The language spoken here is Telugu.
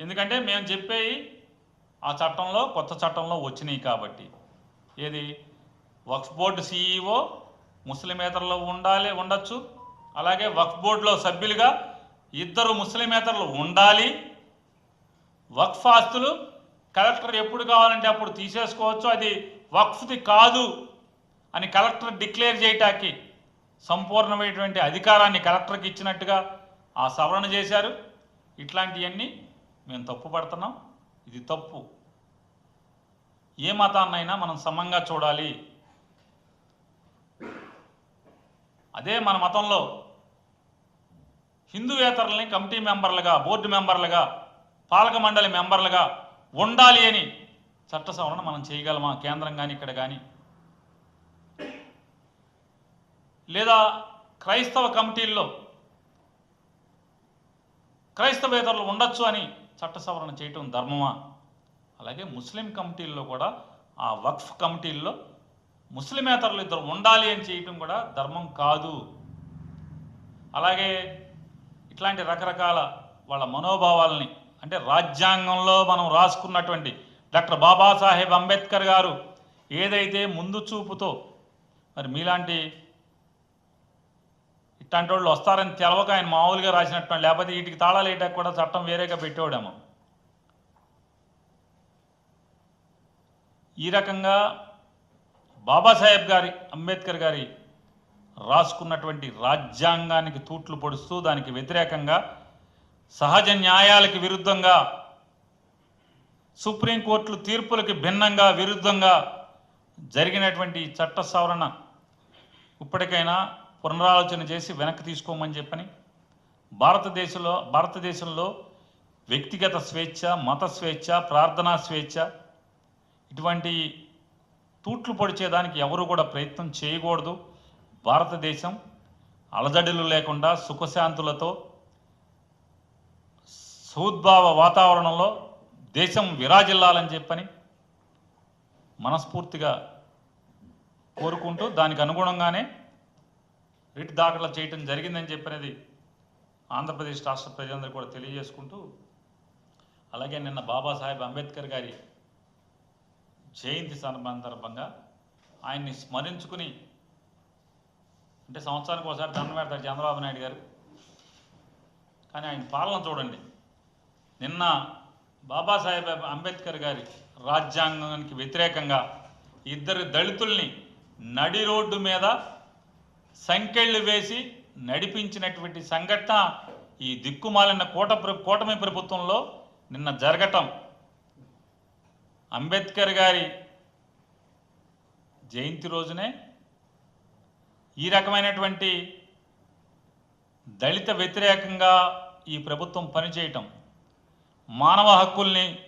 ఎందుకంటే మేము చెప్పేవి ఆ చట్టంలో కొత్త చట్టంలో వచ్చినాయి కాబట్టి. ఏది? వక్ఫ్ బోర్డు సీఈఓ ముస్లిమేతరులు ఉండాలి ఉండొచ్చు. అలాగే వక్ఫ్ బోర్డులో సభ్యులుగా ఇద్దరు ముస్లిమేతరులు ఉండాలి. వక్ఫ్ ఆస్తులు కలెక్టర్ ఎప్పుడు కావాలంటే అప్పుడు తీసేసుకోవచ్చు. అది వక్ఫ్ది కాదు అని కలెక్టర్ డిక్లేర్ చేయటానికి సంపూర్ణమైనటువంటి అధికారాన్ని కలెక్టర్కి ఇచ్చినట్టుగా ఆ సవరణ చేశారు. ఇట్లాంటివన్నీ మేము తప్పు పడుతున్నాం? ఇది తప్పు. ఏ మతాన్నైనా మనం సమంగా చూడాలి. అదే మన మతంలో హిందూయేతరులని కమిటీ మెంబర్లుగా బోర్డు మెంబర్లుగా పాలక మండలి మెంబర్లుగా ఉండాలి అని చట్ట సవరణ మనం చేయగలమా? కేంద్రం కానీ ఇక్కడ కానీ లేదా క్రైస్తవ కమిటీల్లో క్రైస్తవేతరులు ఉండొచ్చు అని చట్ట సవరణ చేయటం ధర్మమా? అలాగే ముస్లిం కమిటీల్లో కూడా ఆ వక్ఫ్ కమిటీల్లో ముస్లిమేతరులు ఇద్దరు ఉండాలి అని చేయటం కూడా ధర్మం కాదు. అలాగే ఇట్లాంటి రకరకాల వాళ్ళ మనోభావాలని అంటే రాజ్యాంగంలో మనం రాసుకున్నటువంటి డాక్టర్ బాబాసాహెబ్ అంబేద్కర్ గారు ఏదైతే ముందు చూపుతో మరి మీలాంటి ఇట్లాంటి వాళ్ళు వస్తారని తెలవక ఆయన మామూలుగా రాసినట్టు లేకపోతే వీటికి తాళాలు వేయటానికి కూడా చట్టం వేరేగా పెట్టేవాడేమో. ఈ రకంగా బాబాసాహెబ్ గారి అంబేద్కర్ గారి రాసుకున్నటువంటి రాజ్యాంగానికి తూట్లు పొడుస్తూ దానికి వ్యతిరేకంగా సహజ న్యాయాలకి విరుద్ధంగా సుప్రీంకోర్టులు తీర్పులకి భిన్నంగా విరుద్ధంగా జరిగినటువంటి చట్ట సవరణ ఇప్పటికైనా పునరాలోచన చేసి వెనక్కి తీసుకోమని చెప్పని భారతదేశంలో భారతదేశంలో వ్యక్తిగత స్వేచ్ఛ మత స్వేచ్ఛ ప్రార్థనా స్వేచ్ఛ ఇటువంటి తూట్లు పొడిచేదానికి ఎవరు కూడా ప్రయత్నం చేయకూడదు. భారతదేశం అలజడులు లేకుండా సుఖశాంతులతో సౌద్భావ వాతావరణంలో దేశం విరాజిల్లాలని చెప్పని మనస్ఫూర్తిగా కోరుకుంటూ దానికి అనుగుణంగానే రిట్ దాఖలు చేయటం జరిగిందని చెప్పినది ఆంధ్రప్రదేశ్ రాష్ట్ర ప్రజలందరూ కూడా తెలియజేసుకుంటూ అలాగే నిన్న బాబాసాహెబ్ అంబేద్కర్ గారి జయంతి సందర్భంగా ఆయన్ని స్మరించుకుని అంటే సంవత్సరానికి ఒకసారి దండం చంద్రబాబు నాయుడు గారు. కానీ ఆయన పాలన చూడండి. నిన్న బాబాసాహెబ్ అంబేద్కర్ గారి రాజ్యాంగానికి వ్యతిరేకంగా ఇద్దరు దళితుల్ని నడి రోడ్డు మీద సంకెళ్ళు వేసి నడిపించినటువంటి సంఘటన ఈ దిక్కుమాలిన కూట కూటమి ప్రభుత్వంలో నిన్న జరగటం. అంబేద్కర్ గారి జయంతి రోజునే ఈ రకమైనటువంటి దళిత వ్యతిరేకంగా ఈ ప్రభుత్వం పనిచేయటం. మానవ హక్కుల్ని